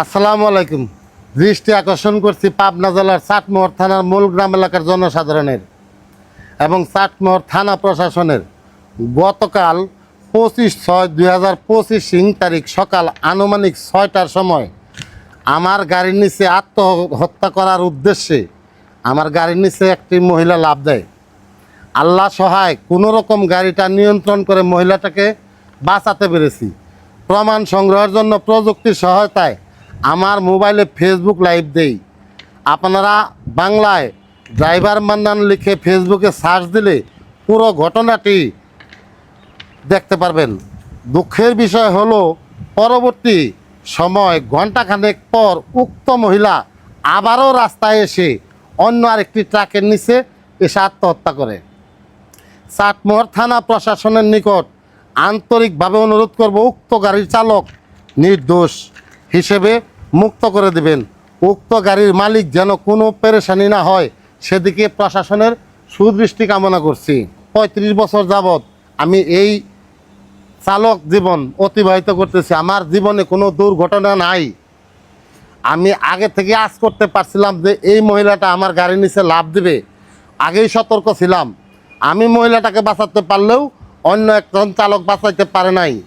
আসসালামু আলাইকুম। দৃষ্টি আকর্ষণ করছি পাবনা জেলার চাটমোহর থানার মূল গ্রাম এলাকার জনসাধারণের এবং চাটমোহর থানা প্রশাসনের। গতকাল পঁচিশ ছয় দুই হাজার পঁচিশ সিং তারিখ সকাল আনুমানিক ছয়টার সময় আমার গাড়ির নিচে আত্মহত্যা করার উদ্দেশ্যে আমার গাড়ির নিচে একটি মহিলা লাভ দেয়। আল্লাহ সহায়, কোনো রকম গাড়িটা নিয়ন্ত্রণ করে মহিলাটাকে বাঁচাতে পেরেছি। প্রমাণ সংগ্রহের জন্য প্রযুক্তির সহায়তায় আমার মোবাইলে ফেসবুক লাইভ দেই। আপনারা বাংলায় ড্রাইভার মান্নান লিখে ফেসবুকে সার্চ দিলে পুরো ঘটনাটি দেখতে পারবেন। দুঃখের বিষয় হলো, পরবর্তী সময় ঘন্টাখানেক পর উক্ত মহিলা আবারও রাস্তায় এসে অন্য আরেকটি ট্রাকের নিচে এসে আত্মহত্যা করে। চাটমোহর থানা প্রশাসনের নিকট আন্তরিকভাবে অনুরোধ করব, উক্ত গাড়ির চালক নির্দোষ হিসেবে মুক্ত করে দেবেন। উক্ত গাড়ির মালিক যেন কোনো পেরেশানি না হয়। সেদিকে প্রশাসনের সুদৃষ্টি কামনা করছি। পঁয়ত্রিশ বছর যাবৎ আমি এই চালক জীবন অতিবাহিত করতেছি। আমার জীবনে কোনো দুর্ঘটনা নাই। আমি আগে থেকে আজ করতে পারছিলাম যে এই মহিলাটা আমার গাড়ির নিচে লাভ দিবে। আগেই সতর্ক ছিলাম। আমি মহিলাটাকে বাঁচাতে পারলেও অন্য একজন চালক বাঁচাইতে পারে নাই।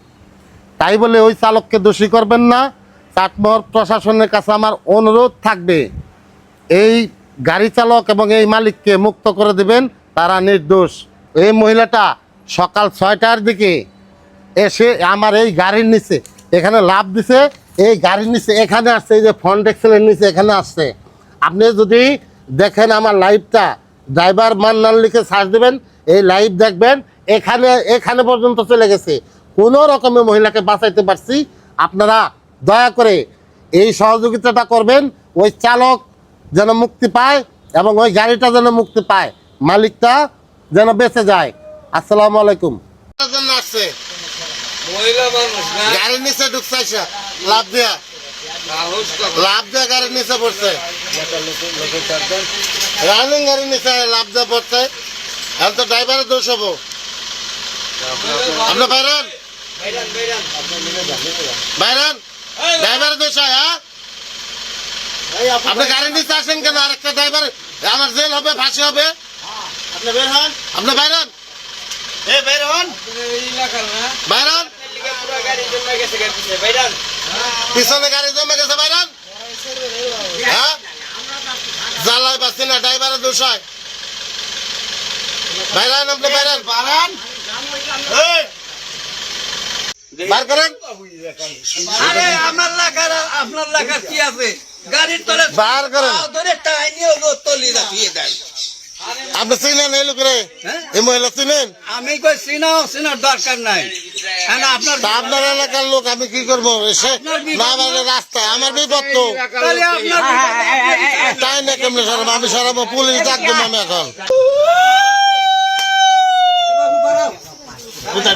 তাই বলে ওই চালককে দোষী করবেন না। চাটমোহর প্রশাসনের কাছে আমার অনুরোধ থাকবে, এই গাড়ি চালক এবং এই মালিককে মুক্ত করে দেবেন, তারা নির্দোষ। এই মহিলাটা সকাল ছয়টার দিকে এসে আমার এই গাড়ির নিচে, এখানে লাভ দিছে, এই গাড়ির নিচে এখানে আসছে, এই যে ফ্রন্ট এক্সেলের নিচে এখানে আসছে। আপনি যদি দেখেন আমার লাইভটা, ড্রাইভার মান্নান লিখে সার্চ দেবেন, এই লাইভ দেখবেন, এখানে এখানে পর্যন্ত চলে গেছে। কোনো রকমে মহিলাকে বাঁচাইতে পারছি, আপনারা দয়া করে এই সহযোগিতাটা করবেন ওই চালক যেন মুক্তি পায় এবং ওই গাড়িটা যেন মুক্তি পায় মালিকটা যেন বেঁচে যায়। আসসালামু আলাইকুম। আসছে গাড়ির নিচে ঢুকছে লাভ দিয়া। লাভ দিয়া গাড়ির নিচে পড়ছে। রানিং গাড়ির নিচে লাভ দিয়া পড়ছে। এখন তো ড্রাইভারের দোষ হব। আপনি বাইরান বাইরান ড্রাইভারের দোষ হয় হ্যাঁ? আপনি গাড়ির নিচে আসেন কেন? আরেকটা ড্রাইভার আমার জেল হবে ফাঁসি হবে। আপনি বের হন। আপনি বাইরান এ বের হন। এই এলাকার না? বাইরান গাড়ি জমে গেছে গাড়ি বাইরান গাড়ি বাইরান হ্যাঁ? জ্বালায় পাচ্ছি না ড্রাইভারের দোষ হয়। বাইরান আপনি বাইরান বারান এই, বার করেন। আরে আমার লাগার আপনার লাগার কি আছে? গাড়ির তলে বার করেন। পা ধরে টাই নিয়ে গো তলি রাখিয়ে দেন আপনি চিনেন এই লোকেরে? হ্যাঁ? এই মহিলা চিনেন? আমি কই চিনাও চিনার দরকার নাই। কেন আপনার এলাকার লোক আমি কি করব? না রাস্তায়। আমার বিপদ তো। আপনার তাই না কেমনে সরাবো? আমি সরাবো পুলিশ ডাক দেবো আমি এখন। কোথায়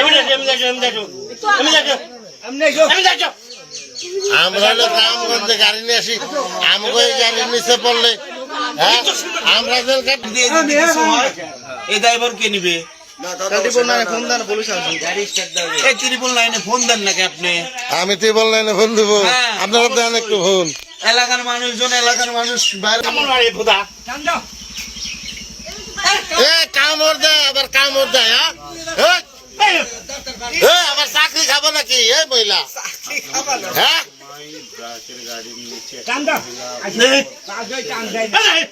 আমি আমি আমি আমি আমরা হলো কাম করতে গাড়ি নিয়ে আসি আমাকে গাড়ির নিচে পড়লে হ্যাঁ আমরা এই ড্রাইভার কে নিবে এই ত্রিপল লাইনে ফোন দেন নাকি আপনি আমি তুই বললেন ফোন দেবো। আপনারা দেন একটু ফোন এলাকার মানুষজন এলাকার মানুষ কামড় দেয় আবার কামড় দেয় হ্যাঁ? আবার চাকরি খাব নাকি? এই মহিলা। হ্যাঁ? এই,